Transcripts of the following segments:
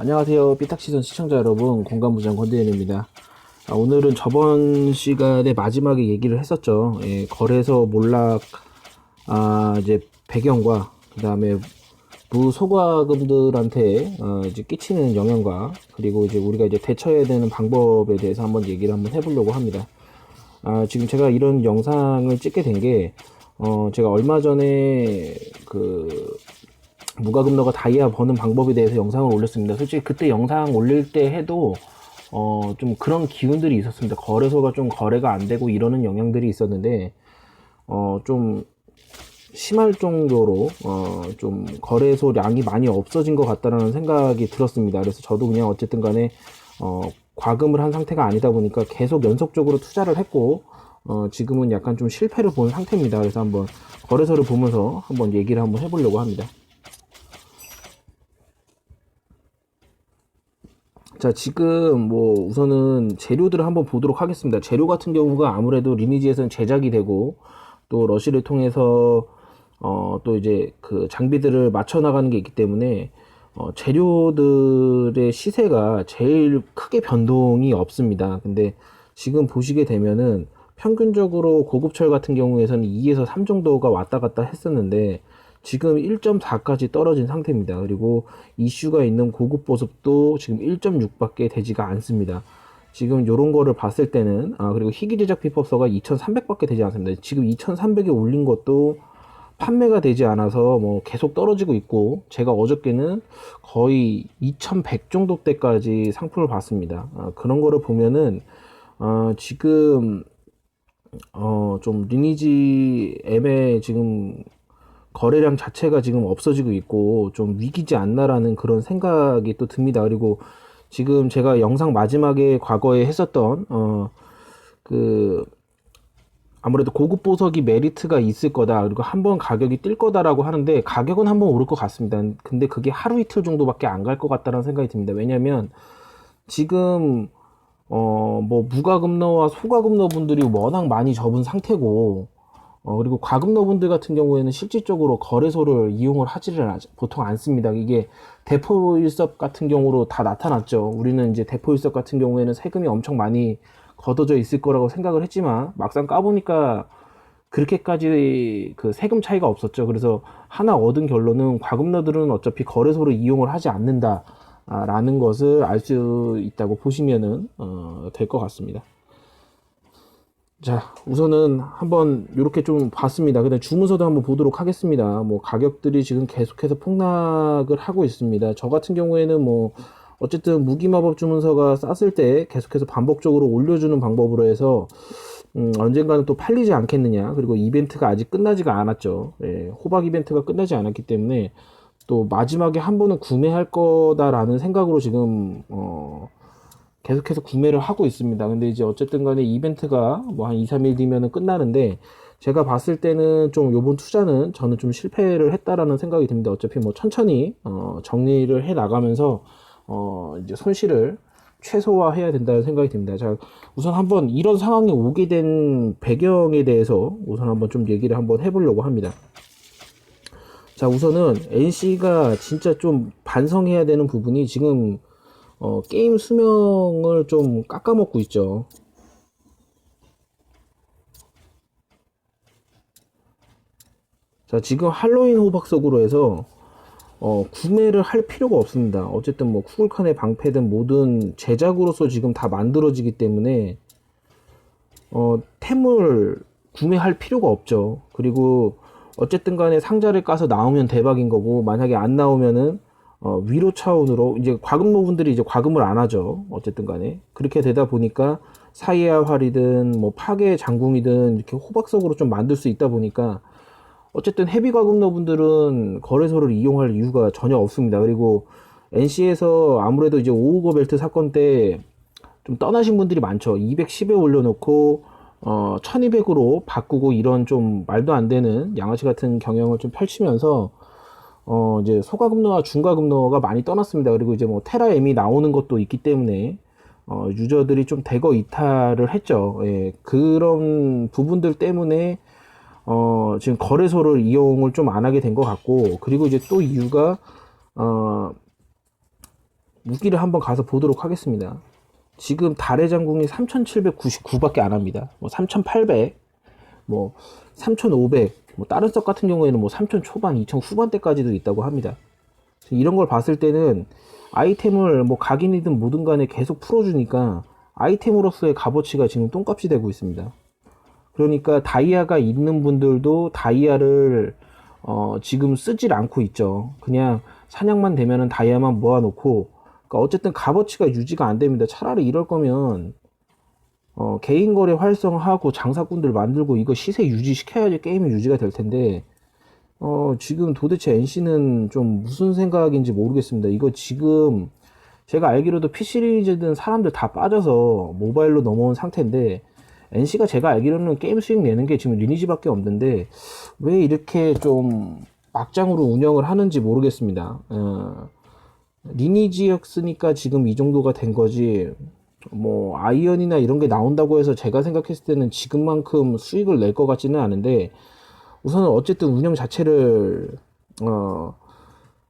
안녕하세요. 삐딱시선 시청자 여러분, 공간부장 권대현입니다. 아, 오늘은 저번 시간에 마지막에 얘기를 했었죠. 예, 거래소 몰락, 아, 이제 배경과, 그 다음에 무소과금들한테, 어, 이제 끼치는 영향과, 그리고 이제 우리가 이제 대처해야 되는 방법에 대해서 한번 얘기를 한번 해보려고 합니다. 아, 지금 제가 이런 영상을 찍게 된 게, 어, 제가 얼마 전에 그, 무과금너가 다이아 버는 방법에 대해서 영상을 올렸습니다. 솔직히 그때 영상 올릴 때 해도 어, 좀 그런 기운들이 있었습니다. 거래소가 좀 거래가 안 되고 이러는 영향들이 있었는데 어, 좀 심할 정도로 어, 좀 거래소량이 많이 없어진 것 같다라는 생각이 들었습니다. 그래서 저도 그냥 어쨌든 간에 어, 과금을 한 상태가 아니다 보니까 계속 연속적으로 투자를 했고 어, 지금은 약간 좀 실패를 본 상태입니다. 그래서 한번 거래소를 보면서 한번 얘기를 한번 해보려고 합니다. 자, 지금 뭐 우선은 재료들을 한번 보도록 하겠습니다. 재료 같은 경우가 아무래도 리니지에서는 제작이 되고 또 러시를 통해서 어, 또 이제 그 장비들을 맞춰 나가는 게 있기 때문에 어, 재료들의 시세가 제일 크게 변동이 없습니다. 근데 지금 보시게 되면은 평균적으로 고급철 같은 경우에서는 2에서 3 정도가 왔다 갔다 했었는데 지금 1.4까지 떨어진 상태입니다. 그리고 이슈가 있는 고급 보습도 지금 1.6밖에 되지가 않습니다. 지금 요런 거를 봤을 때는 아 그리고 희귀 제작 비법서가 2,300밖에 되지 않습니다. 지금 2,300에 올린 것도 판매가 되지 않아서 뭐 계속 떨어지고 있고 제가 어저께는 거의 2,100 정도 때까지 상품을 봤습니다. 아, 그런 거를 보면은 어, 지금 어, 좀 리니지 앱에 지금 거래량 자체가 지금 없어지고 있고 좀 위기지 않나라는 그런 생각이 또 듭니다. 그리고 지금 제가 영상 마지막에 과거에 했었던 어 그 아무래도 고급 보석이 메리트가 있을 거다. 그리고 한 번 가격이 뛸 거다라고 하는데 가격은 한 번 오를 것 같습니다. 근데 그게 하루 이틀 정도밖에 안 갈 것 같다는 생각이 듭니다. 왜냐면 지금 어 뭐 무과금러와 소과금러 분들이 워낙 많이 접은 상태고 어, 그리고 과금러분들 같은 경우에는 실질적으로 거래소를 이용을 하지를 않- 보통 않습니다. 이게 대포일섭 같은 경우로 다 나타났죠. 우리는 이제 대포일섭 같은 경우에는 세금이 엄청 많이 걷어져 있을 거라고 생각을 했지만 막상 까보니까 그렇게까지 그 세금 차이가 없었죠. 그래서 하나 얻은 결론은 과금러들은 어차피 거래소를 이용을 하지 않는다. 아, 라는 것을 알 수 있다고 보시면은 어, 될 것 같습니다. 자, 우선은 한번 이렇게 좀 봤습니다. 근데 주문서도 한번 보도록 하겠습니다. 뭐 가격들이 지금 계속해서 폭락을 하고 있습니다. 저 같은 경우에는 뭐 어쨌든 무기마법 주문서가 쌌을 때 계속해서 반복적으로 올려주는 방법으로 해서 음, 언젠가는 또 팔리지 않겠느냐. 그리고 이벤트가 아직 끝나지가 않았죠. 예, 호박 이벤트가 끝나지 않았기 때문에 또 마지막에 한 번은 구매할 거다라는 생각으로 지금 어, 계속해서 구매를 하고 있습니다. 근데 이제 어쨌든 간에 이벤트가 뭐 한 2, 3일 뒤면은 끝나는데 제가 봤을 때는 좀 요번 투자는 저는 좀 실패를 했다라는 생각이 듭니다. 어차피 뭐 천천히 어, 정리를 해 나가면서 어, 이제 손실을 최소화해야 된다는 생각이 듭니다. 자, 우선 한번 이런 상황이 오게 된 배경에 대해서 우선 한번 좀 얘기를 한번 해보려고 합니다. 자, 우선은 NC가 진짜 좀 반성해야 되는 부분이 지금 어, 게임 수명을 좀 깎아먹고 있죠. 자, 지금 할로윈 호박석으로 해서 어, 구매를 할 필요가 없습니다. 어쨌든 뭐 쿠글칸의 방패든 모든 제작으로서 지금 다 만들어지기 때문에 어, 템을 구매할 필요가 없죠. 그리고 어쨌든 간에 상자를 까서 나오면 대박인 거고 만약에 안 나오면은 어, 위로 차원으로 이제 과금노분들이 이제 과금을 안 하죠. 어쨌든 간에 그렇게 되다 보니까 사이야 활이든 뭐 파괴 장궁이든 이렇게 호박석으로 좀 만들 수 있다 보니까 어쨌든 헤비 과금노분들은 거래소를 이용할 이유가 전혀 없습니다. 그리고 NC에서 아무래도 이제 오우거 벨트 사건 때 좀 떠나신 분들이 많죠. 210에 올려놓고 어 1200으로 바꾸고 이런 좀 말도 안 되는 양아치 같은 경영을 좀 펼치면서 어 이제 소가금노와 중가금노가 많이 떠났습니다. 그리고 이제 뭐 테라 M이 나오는 것도 있기 때문에 어 유저들이 좀 대거 이탈을 했죠. 예, 그런 부분들 때문에 어 지금 거래소를 이용을 좀 안 하게 된 것 같고 그리고 이제 또 이유가 어 무기를 한번 가서 보도록 하겠습니다. 지금 달의 장궁이 3,799밖에 안 합니다. 뭐 3,800, 뭐 3,500, 뭐 다른 석 같은 경우에는 뭐3,000 초반, 2,000 후반대까지도 있다고 합니다. 이런 걸 봤을 때는 아이템을 뭐 각인이든 뭐든 간에 계속 풀어주니까 아이템으로서의 값어치가 지금 똥값이 되고 있습니다. 그러니까 다이아가 있는 분들도 다이아를 어, 지금 쓰질 않고 있죠. 그냥 사냥만 되면은 다이아만 모아놓고 그러니까 어쨌든 값어치가 유지가 안 됩니다. 차라리 이럴 거면 어, 개인 거래 활성화하고 장사꾼들 만들고 이거 시세 유지시켜야지 게임이 유지가 될 텐데 어, 지금 도대체 NC는 좀 무슨 생각인지 모르겠습니다. 이거 지금 제가 알기로도 PC 시리즈든 사람들 다 빠져서 모바일로 넘어온 상태인데 NC가 제가 알기로는 게임 수익 내는 게 지금 리니지밖에 없는데 왜 이렇게 좀 막장으로 운영을 하는지 모르겠습니다. 어, 리니지였으니까 지금 이 정도가 된 거지 뭐 아이언이나 이런 게 나온다고 해서 제가 생각했을 때는 지금만큼 수익을 낼 것 같지는 않은데 우선은 어쨌든 운영 자체를 어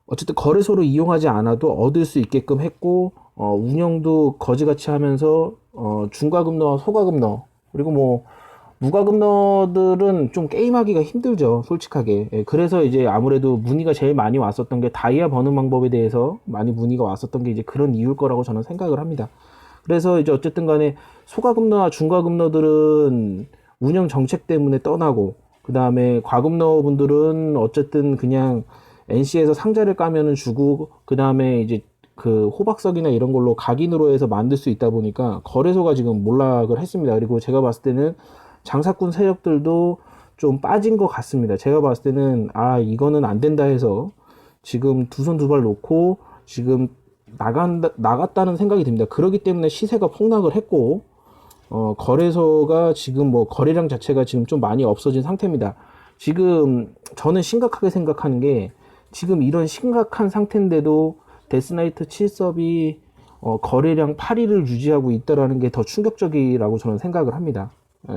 어쨌든 거래소로 이용하지 않아도 얻을 수 있게끔 했고 어 운영도 거지같이 하면서 어 중과금너와 소과금너 그리고 뭐 무과금너들은 좀 게임하기가 힘들죠 솔직하게. 예, 그래서 이제 아무래도 문의가 제일 많이 왔었던 게 다이아 버는 방법에 대해서 많이 문의가 왔었던 게 이제 그런 이유일 거라고 저는 생각을 합니다 그래서 이제 어쨌든 간에 소과금너와 중과금너들은 운영 정책 때문에 떠나고 그 다음에 과금너 분들은 어쨌든 그냥 NC에서 상자를 까면은 주고 그 다음에 이제 그 호박석이나 이런 걸로 각인으로 해서 만들 수 있다 보니까 거래소가 지금 몰락을 했습니다. 그리고 제가 봤을 때는 장사꾼 세력들도 좀 빠진 것 같습니다. 제가 봤을 때는 아 이거는 안 된다 해서 지금 두 손 두 발 놓고 지금 나간다 나갔다는 생각이 듭니다. 그렇기 때문에 시세가 폭락을 했고 어, 거래소가 지금 뭐 거래량 자체가 지금 좀 많이 없어진 상태입니다. 지금 저는 심각하게 생각하는 게 지금 이런 심각한 상태인데도 데스나이트 7섭이 어, 거래량 8위를 유지하고 있다라는 게 더 충격적이라고 저는 생각을 합니다. 예.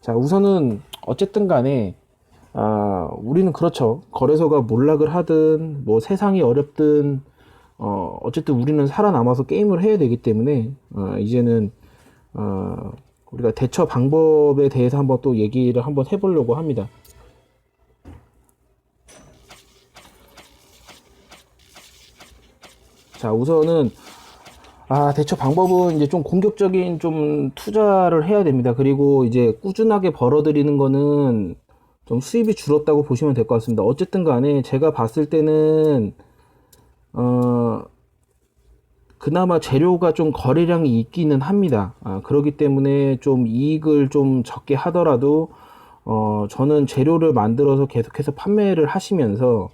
자, 우선은 어쨌든 간에 아, 우리는 그렇죠. 거래소가 몰락을 하든 뭐 세상이 어렵든 어, 어쨌든 우리는 살아남아서 게임을 해야 되기 때문에 어, 이제는 어, 우리가 대처 방법에 대해서 한번 또 얘기를 한번 해보려고 합니다. 자, 우선은 아, 대처 방법은 이제 좀 공격적인 좀 투자를 해야 됩니다. 그리고 이제 꾸준하게 벌어들이는 거는 좀 수입이 줄었다고 보시면 될 것 같습니다. 어쨌든 간에 제가 봤을 때는 어, 그나마 재료가 좀 거래량이 있기는 합니다. 아, 그렇기 때문에 좀 이익을 좀 적게 하더라도 어, 저는 재료를 만들어서 계속해서 판매를 하시면서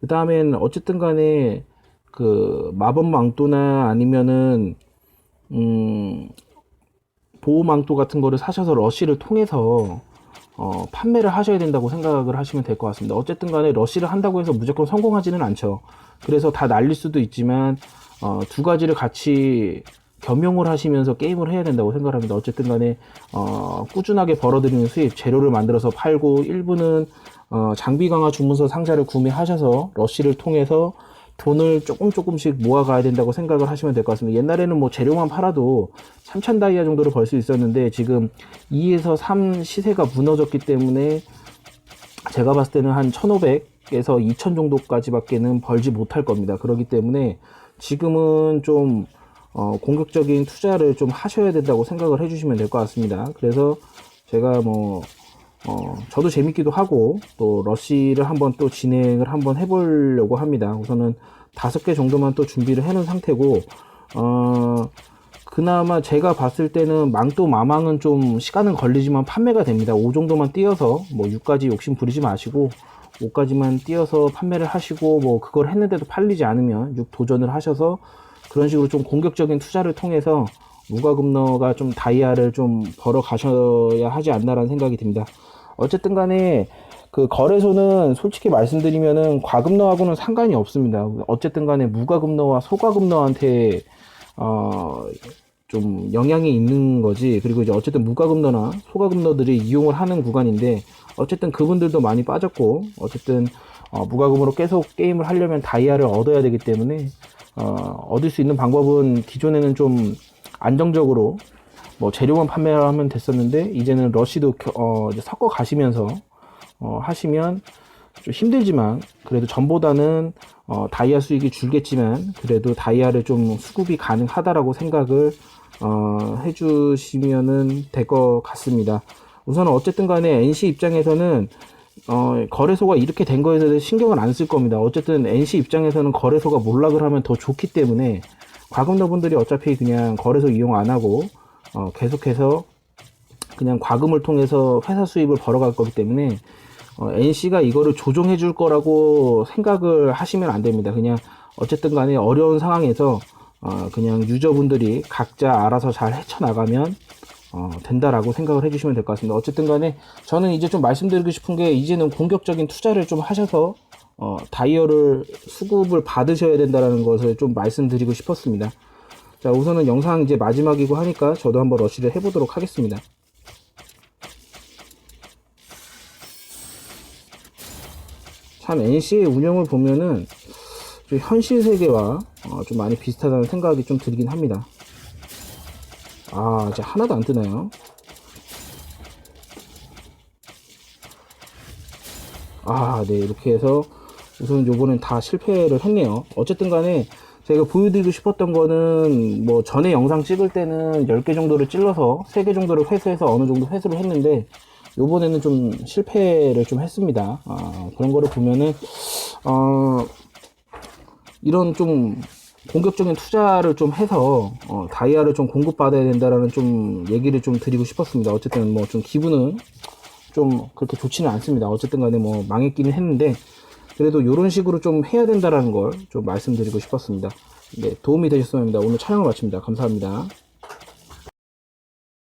그 다음엔 어쨌든 간에 그 마법 망토나 아니면은 음, 보호 망토 같은 거를 사셔서 러시를 통해서 어, 판매를 하셔야 된다고 생각을 하시면 될 것 같습니다. 어쨌든 간에 러시를 한다고 해서 무조건 성공하지는 않죠. 그래서 다 날릴 수도 있지만 어, 두 가지를 같이 겸용을 하시면서 게임을 해야 된다고 생각합니다. 어쨌든 간에 어, 꾸준하게 벌어들이는 수입, 재료를 만들어서 팔고 일부는 어, 장비 강화 주문서 상자를 구매하셔서 러시를 통해서 돈을 조금 조금씩 모아가야 된다고 생각을 하시면 될 것 같습니다. 옛날에는 뭐 재료만 팔아도 3천 다이아 정도를 벌 수 있었는데 지금 2에서 3 시세가 무너졌기 때문에 제가 봤을 때는 한 1,500에서 2,000 정도까지밖에는 벌지 못할 겁니다. 그렇기 때문에 지금은 좀 어, 공격적인 투자를 좀 하셔야 된다고 생각을 해주시면 될 것 같습니다. 그래서 제가 뭐 어, 저도 재밌기도 하고 또 러시를 한번 또 진행을 한번 해보려고 합니다. 우선은 다섯 개 정도만 또 준비를 해놓은 상태고 어, 그나마 제가 봤을 때는 망토 마망은 좀 시간은 걸리지만 판매가 됩니다. 5 정도만 띄어서 뭐 6까지 욕심 부리지 마시고 5까지만 띄어서 판매를 하시고 뭐 그걸 했는데도 팔리지 않으면 6 도전을 하셔서 그런 식으로 좀 공격적인 투자를 통해서 무과금너가 좀 다이아를 좀 벌어 가셔야 하지 않나라는 생각이 듭니다. 어쨌든 간에 그 거래소는 솔직히 말씀드리면은 과금너하고는 상관이 없습니다. 어쨌든 간에 무과금너와 소과금너한테 어, 좀 영향이 있는 거지. 그리고 이제 어쨌든 무과금너나 소과금너들이 이용을 하는 구간인데 어쨌든 그분들도 많이 빠졌고 어쨌든 어, 무과금으로 계속 게임을 하려면 다이아를 얻어야 되기 때문에 어, 얻을 수 있는 방법은 기존에는 좀 안정적으로 뭐 재료만 판매를 하면 됐었는데 이제는 러시도 겨- 어, 이제 섞어 가시면서 어, 하시면 좀 힘들지만 그래도 전보다는 어, 다이아 수익이 줄겠지만 그래도 다이아를 좀 수급이 가능하다라고 생각을 어, 해주시면은 될 것 같습니다. 우선은 어쨌든 간에 NC 입장에서는 어, 거래소가 이렇게 된 거에 대해서 신경을 안 쓸 겁니다. 어쨌든 NC 입장에서는 거래소가 몰락을 하면 더 좋기 때문에 과금러분들이 어차피 그냥 거래소 이용 안 하고 어, 계속해서 그냥 과금을 통해서 회사 수입을 벌어갈 거기 때문에 어, NC가 이거를 조정해 줄 거라고 생각을 하시면 안 됩니다. 그냥 어쨌든 간에 어려운 상황에서 어, 그냥 유저분들이 각자 알아서 잘 헤쳐나가면 어, 된다라고 생각을 해주시면 될 것 같습니다. 어쨌든 간에 저는 이제 좀 말씀드리고 싶은 게 이제는 공격적인 투자를 좀 하셔서 어, 다이어를 수급을 받으셔야 된다라는 것을 좀 말씀드리고 싶었습니다. 자, 우선은 영상 이제 마지막이고 하니까 저도 한번 러시를 해보도록 하겠습니다. 참 NC의 운영을 보면은 좀 현실 세계와 어, 좀 많이 비슷하다는 생각이 좀 들긴 합니다. 아, 이제 하나도 안 뜨나요? 아, 네, 이렇게 해서 우선 요번엔 다 실패를 했네요. 어쨌든 간에 제가 보여드리고 싶었던 거는 뭐 전에 영상 찍을 때는 10개 정도를 찔러서 3개 정도를 회수해서 어느 정도 회수를 했는데 요번에는 좀 실패를 좀 했습니다. 아, 그런 거를 보면은 어, 이런 좀 공격적인 투자를 좀 해서 어, 다이아를 좀 공급받아야 된다라는 좀 얘기를 좀 드리고 싶었습니다. 어쨌든 뭐 좀 기분은 좀 그렇게 좋지는 않습니다. 어쨌든 간에 뭐 망했기는 했는데 그래도 이런 식으로 좀 해야 된다라는 걸 좀 말씀드리고 싶었습니다. 네, 도움이 되셨으면 합니다. 오늘 촬영을 마칩니다. 감사합니다.